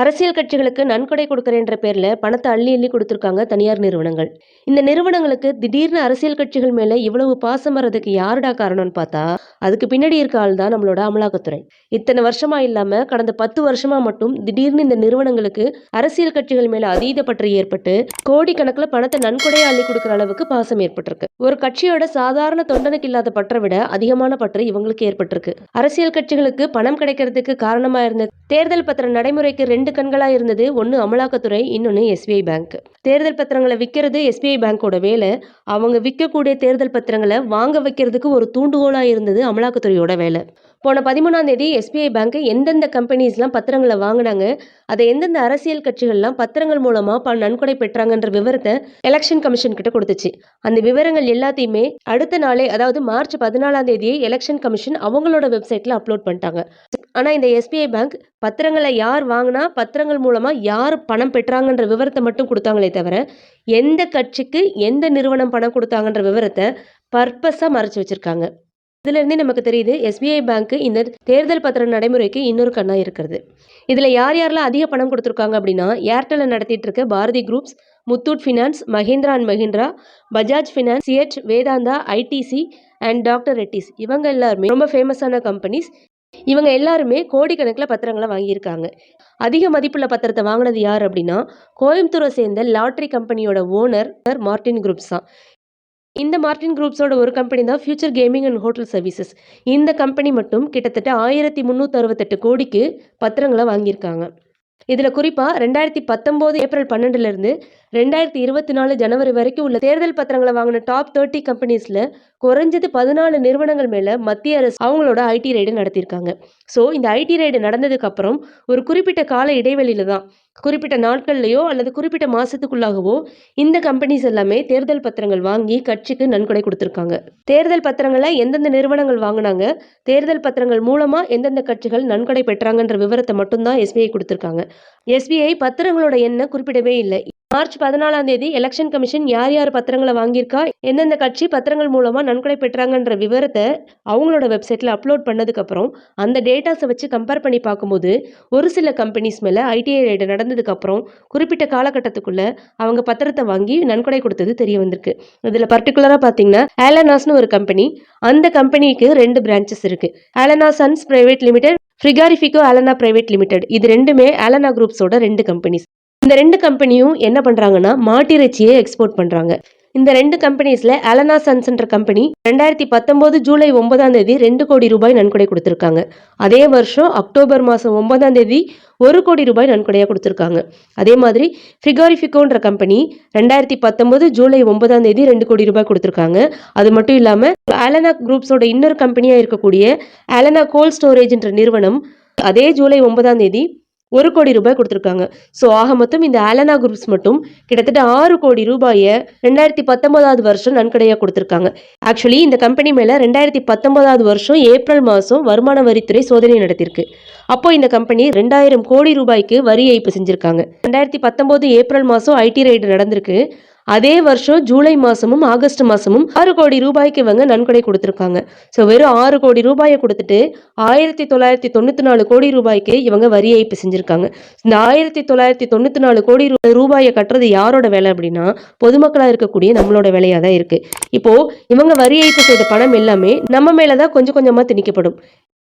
அரசியல் கட்சிகளுக்கு நன்கொடை கொடுக்கறேன்ற பேர்ல பணத்தை அள்ளி அள்ளி கொடுத்துருக்காங்க தனியார் நிறுவனங்கள். இந்த நிறுவனங்களுக்கு திடீர்னு அரசியல் கட்சிகள் மேல இவ்வளவு பாசம் வர்றதுக்கு யாருடா காரணம்னு பார்த்தா அதுக்கு பின்னாடி இருக்க ஆள் தான் நம்மளோட அமலாக்கத்துறை. இத்தனை வருஷமா இல்லாம கடந்த பத்து வருஷமா மட்டும் திடீர்னு இந்த நிறுவனங்களுக்கு அரசியல் கட்சிகள் மேல அதீத பற்று ஏற்பட்டு கோடிக்கணக்கில் பணத்தை நன்கொடையா அள்ளி கொடுக்குற அளவுக்கு பாசம் ஏற்பட்டிருக்கு. ஒரு கட்சியோட சாதாரண தொண்டனுக்கு இல்லாத பற்றை விட அதிகமான பற்று இவங்களுக்கு ஏற்பட்டிருக்கு. அரசியல் கட்சிகளுக்கு பணம் கிடைக்கிறதுக்கு காரணமா இருந்த தேர்தல் பத்திர நடைமுறைக்கு ரெண்டு ரெண்டு கண்களாக இருந்தது. ஒன்று அமலாக்கத்துறை இன்னொன்று எஸ்பிஐ பேங்க் தேர்தல் பத்திரங்களை விற்கிறது எஸ்பிஐ பேங்கோட வேலை. அவங்க விற்கக்கூடிய தேர்தல் பத்திரங்களை வாங்க வைக்கிறதுக்கு ஒரு தூண்டுகோலாக இருந்தது அமலாக்கத்துறையோட வேலை. போன பதிமூணாம் தேதி எஸ்பிஐ பேங்க் எந்தெந்த கம்பெனிஸ்லாம் பத்திரங்களை வாங்கினாங்க அதை எந்தெந்த அரசியல் கட்சிகள்லாம் பத்திரங்கள் மூலமா ப நன்கொடை பெற்றாங்கன்ற விவரத்தை எலெக்ஷன் கமிஷன் கிட்ட கொடுத்துச்சு. அந்த விவரங்கள் எல்லாத்தையுமே அடுத்த நாளே அதாவது மார்ச் பதினாலாம் தேதியே எலெக்ஷன் கமிஷன் அவங்களோட வெப்சைட்ல அப்லோட் பண்ணிட்டாங்க. ஆனா இந்த எஸ்பிஐ பேங்க் பத்திரங்களை யார் வாங்கினா பத்திரங்கள் மூலமாக யார் பணம் பெற்றாங்கன்ற விவரத்தை மட்டும் கொடுத்தாங்களே தவிர எந்த கட்சிக்கு எந்த நிறுவனம் பணம் கொடுத்தாங்கன்ற விவரத்தை பர்பஸாக மறைச்சு வச்சிருக்காங்க. இதுலேருந்தே நமக்கு தெரியுது எஸ்பிஐ பேங்க்கு இந்த தேர்தல் பத்திர நடைமுறைக்கு இன்னொரு கண்ணாக இருக்கிறது. இதில் யார் யாரெல்லாம் அதிக பணம் கொடுத்துருக்காங்க அப்படின்னா ஏர்டெல்லில் நடத்திட்டு இருக்க Bharti groups Muthoot finance Mahindra and Mahindra Bajaj finance CH Vedanta ITC and doctor Reddy's. இவங்க எல்லாருமே ரொம்ப ஃபேமஸான கம்பெனிஸ் இவங்க எல்லாருமே கோடிக்கணக்கில் பத்திரங்களை வாங்கியிருக்காங்க. அதிக மதிப்புள்ள பத்திரத்தை வாங்கினது யார் அப்படின்னா கோயம்புத்தூரை சேர்ந்த லாட்ரி கம்பெனியோட ஓனர் மார்டின் குரூப்ஸ் தான். இந்த மார்டின் குரூப்ஸோட ஒரு கம்பெனி தான் future gaming and hotel services. இந்த கம்பெனி மட்டும் கிட்டத்தட்ட ஆயிரத்தி முந்நூற்றி அறுபத்தெட்டு கோடிக்கு பத்திரங்களை வாங்கியிருக்காங்க. இதில் குறிப்பாக ரெண்டாயிரத்தி பத்தொம்போது ஏப்ரல் பன்னெண்டுலேருந்து ரெண்டாயிரத்தி இருபத்தி நாலு ஜனவரி வரைக்கும் உள்ள தேர்தல் பத்திரங்களை வாங்கின டாப் தேர்ட்டி கம்பெனிஸில் குறைஞ்சது பதினாலு நிறுவனங்கள் மேலே மத்திய அரசு அவங்களோட ஐடி ரைடு நடத்தியிருக்காங்க. ஸோ இந்த ஐடி ரைடு நடந்ததுக்கப்புறம் ஒரு குறிப்பிட்ட கால இடைவெளியில தான் குறிப்பிட்ட நாட்கள்லையோ அல்லது குறிப்பிட்ட மாதத்துக்குள்ளாகவோ இந்த கம்பெனிஸ் எல்லாமே தேர்தல் பத்திரங்கள் வாங்கி கட்சிக்கு நன்கொடை கொடுத்துருக்காங்க. தேர்தல் பத்திரங்களை எந்தெந்த நிறுவனங்கள் வாங்கினாங்க தேர்தல் பத்திரங்கள் மூலமாக எந்தெந்த கட்சிகள் நன்கொடை பெற்றாங்கன்ற விவரத்தை மட்டும்தான் எஸ்பிஐ கொடுத்துருக்காங்க. எஸ்பிஐ பத்திரங்களோட எண்ணை குறிப்பிடவே இல்லை. மார்ச் பதினாலாம் தேதி எலெக்ஷன் கமிஷன் யார் யார் பத்திரங்களை வாங்கியிருக்கா? எந்தெந்த கட்சி பத்திரங்கள் மூலமாக நன்கொடை பெற்றாங்கன்ற விவரத்தை அவங்களோட வெப்சைட்டில் அப்லோட் பண்ணதுக்கப்புறம் அந்த டேட்டாஸை வச்சு கம்பேர் பண்ணி பார்க்கும்போது ஒரு சில கம்பெனிஸ் மேலே ஐடிஐ ரைடு நடந்ததுக்கப்புறம் குறிப்பிட்ட காலகட்டத்துக்குள்ளே அவங்க பத்திரத்தை வாங்கி நன்கொடை கொடுத்தது தெரிய வந்திருக்கு. இதில் பர்டிகுலராக பார்த்தீங்கன்னா ஆலனாஸ்னு ஒரு கம்பெனி அந்த கம்பெனிக்கு ரெண்டு பிரான்ச்சஸ் இருக்குது Allana sons private limited Frigorifico Allana private limited இது ரெண்டுமே ஆலனா குரூப்ஸோட ரெண்டு கம்பெனிஸ் இந்த ரெண்டு கம்பெனியும் என்ன பண்ணுறாங்கன்னா மாட்டிறைச்சியை எக்ஸ்போர்ட் பண்ணுறாங்க இந்த ரெண்டு கம்பெனிஸ்ல அலனா சன்ஸ்ன்ற கம்பெனி ரெண்டாயிரத்தி பத்தொன்பது ஜூலை ஒன்பதாம் தேதி ரெண்டு கோடி ரூபாய் நன்கொடை கொடுத்துருக்காங்க. அதே வருஷம் அக்டோபர் மாதம் ஒன்பதாம் தேதி ஒரு கோடி ரூபாய் நன்கொடையாக கொடுத்துருக்காங்க. அதே மாதிரி ஃப்ரிகாரிஃபிகோன்ற கம்பெனி ரெண்டாயிரத்தி பத்தொன்பது ஜூலை ஒன்பதாம் தேதி ரெண்டு கோடி ரூபாய் கொடுத்துருக்காங்க. அது மட்டும் இல்லாமல் அலனா குரூப்ஸோட இன்னொரு கம்பெனியாக இருக்கக்கூடிய அலனா கோல்ட் ஸ்டோரேஜ்ன்ற நிறுவனம் அதே ஜூலை ஒன்பதாம் தேதி ஒரு கோடி ரூபாய் கொடுத்துருக்காங்க. ஸோ ஆக மொத்தம் இந்த ஆலனா குரூப்ஸ் மட்டும் கிட்டத்தட்ட ஆறு கோடி ரூபாயை ரெண்டாயிரத்தி பத்தொன்பதாவது வருஷம் நன்கொடையாக கொடுத்துருக்காங்க. ஆக்சுவலி இந்த கம்பெனி மேலே ரெண்டாயிரத்தி பத்தொன்பதாவது வருஷம் ஏப்ரல் மாதம் வருமான வரித்துறை சோதனை நடத்தியிருக்கு. அப்போ இந்த கம்பெனி ரெண்டாயிரம் கோடி ரூபாய்க்கு வரி ஏய்ப்பு செஞ்சுருக்காங்க. ரெண்டாயிரத்தி பத்தொம்போது ஏப்ரல் மாதம் ஐடி ரைடு நடந்திருக்கு. அதே வருஷம் ஜூலை மாசமும் ஆகஸ்ட் மாசமும் ஆறு கோடி ரூபாய்க்கு இவங்க நன்கொடை கொடுத்துருக்காங்க. ஸோ வெறும் ஆறு கோடி ரூபாயை கொடுத்துட்டு ஆயிரத்தி தொள்ளாயிரத்தி தொண்ணூத்தி நாலு கோடி ரூபாய்க்கு இவங்க வரி ஏய்ப்பு செஞ்சிருக்காங்க. இந்த ஆயிரத்தி தொள்ளாயிரத்தி தொண்ணூத்தி நாலு கோடி ரூபாயை கட்டுறது யாரோட வேலை அப்படின்னா பொதுமக்களா இருக்கக்கூடிய நம்மளோட வேலையா தான் இருக்கு. இப்போ இவங்க வரி ஏய்ப்பு செய்த பணம் எல்லாமே நம்ம மேலதான் கொஞ்சம் கொஞ்சமா திணிக்கப்படும்.